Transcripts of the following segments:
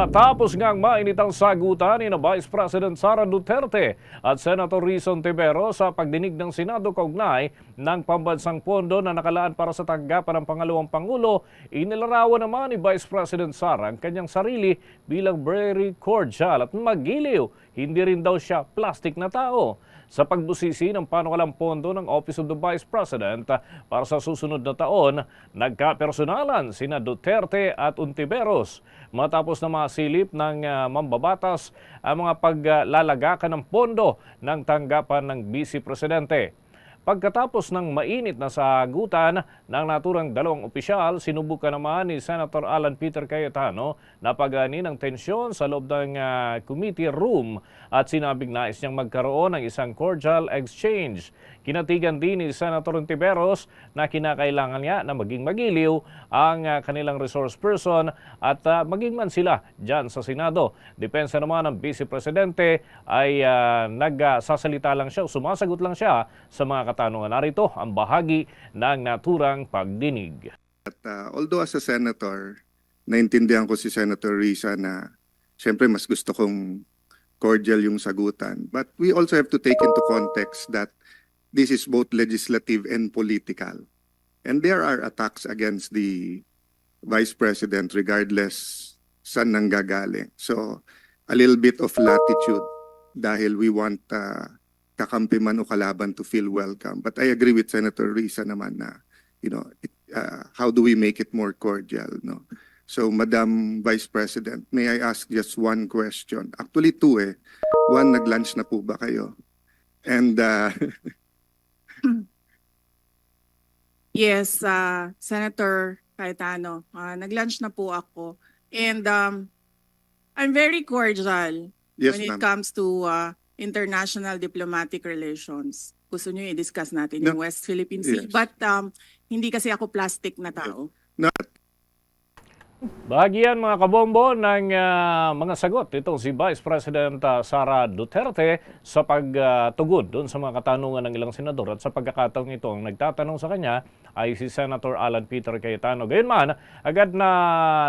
Matapos ngang mainit ang sagutan ni Vice President Sara Duterte at Senator Rizon Tibero sa pagdinig ng Senado kaugnay ng pambansang pondo na nakalaan para sa tanggapan ng pangalawang Pangulo, inilarawan naman ni Vice President Sara ang kanyang sarili bilang very cordial at magiliw. Hindi rin daw siya plastic na tao sa pagbusisi ng panukalang pondo ng Office of the Vice President para sa susunod na taon, nagkapersonalan sina Duterte at Untiveros matapos na masilip ng ah, mambabatas ang mga paglalagakan ng pondo ng tanggapan ng Vice Presidente. Pagkatapos ng mainit na sagutan ng naturang dalawang opisyal, sinubukan naman ni Senator Alan Peter Cayetano na pagani ng tensyon sa loob ng ah, committee room at sinabing nais niyang magkaroon ng isang cordial exchange. Kinatigan din ni Senator Ontiveros na kinakailangan niya na maging magiliw ang ah, kanilang resource person at ah, maging man sila dyan sa Senado. Depensa naman ng Vice Presidente ay ah, nagsasalita lang siya sumasagot lang siya sa mga katanungan. Narito ang bahagi ng naturang pagdinig. At uh, although as a senator, naintindihan ko si Senator Risa na siyempre mas gusto kong cordial yung sagutan. But we also have to take into context that this is both legislative and political. And there are attacks against the Vice President regardless saan nanggagaling. So, a little bit of latitude dahil we want uh, kakampi man o kalaban to feel welcome. But I agree with Senator Risa naman na you know, it, uh, how do we make it more cordial, no? So, Madam Vice President, may I ask just one question? Actually, two eh. One, nag-lunch na po ba kayo? And, uh, Yes, uh, Senator Cayetano, uh, nag-lunch na po ako. And um, I'm very cordial yes, when it ma'am. comes to uh, international diplomatic relations. Gusto nyo i-discuss natin yung West Philippine Sea. Yes. But um, hindi kasi ako plastic na tao. Bahagi yan mga kabombo ng ah, mga sagot itong si Vice President ah, Sara Duterte sa pagtugod doon sa mga katanungan ng ilang senador at sa pagkakataong ito ang nagtatanong sa kanya ay si Senator Alan Peter Cayetano. Gayunman, agad na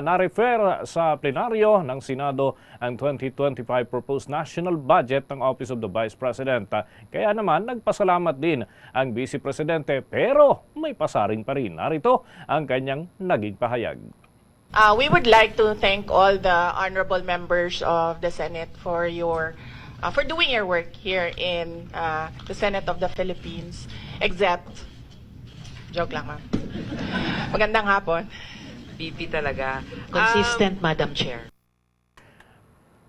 na-refer sa plenaryo ng Senado ang 2025 proposed national budget ng Office of the Vice President. Ah, Kaya naman nagpasalamat din ang Vice Presidente pero may pasaring pa rin. Narito ang kanyang naging pahayag. Uh, we would like to thank all the honorable members of the Senate for your uh, for doing your work here in uh, the Senate of the Philippines. Except, joke lang ma'am. Magandang hapon. BP talaga. Consistent, Madam Chair.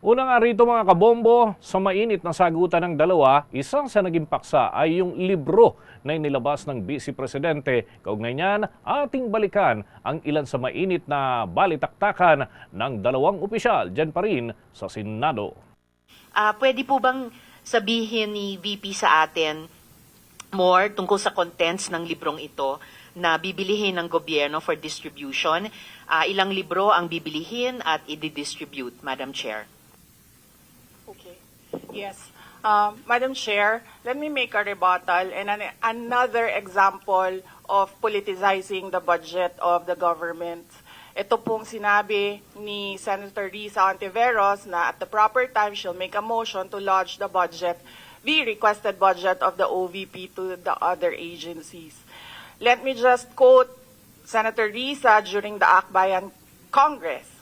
Una nga rito mga kabombo, sa mainit na sagutan ng dalawa, isang sa naging paksa ay yung libro na inilabas ng Vice Presidente. Kaugnay niyan, ating balikan ang ilan sa mainit na balitaktakan ng dalawang opisyal dyan pa rin sa Senado. Ah, pwede po bang sabihin ni VP sa atin more tungkol sa contents ng librong ito na bibilihin ng gobyerno for distribution? Ah, ilang libro ang bibilihin at i-distribute, Madam Chair? Yes. Um, Madam Chair, let me make a rebuttal and an, another example of politicizing the budget of the government. Ito pong sinabi ni Senator Risa Ontiveros na at the proper time she'll make a motion to lodge the budget, the requested budget of the OVP to the other agencies. Let me just quote Senator Risa during the Akbayan Congress.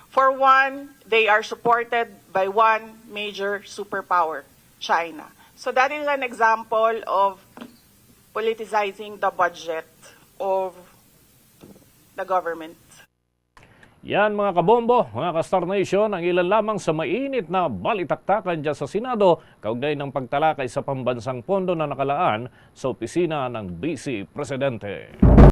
For one, they are supported by one major superpower, China. So that is an example of politicizing the budget of the government. Yan mga kabombo, mga ka-Star Nation, ang ilan lamang sa mainit na balitaktakan dyan sa Senado kaugnay ng pagtalakay sa pambansang pondo na nakalaan sa opisina ng Vice Presidente.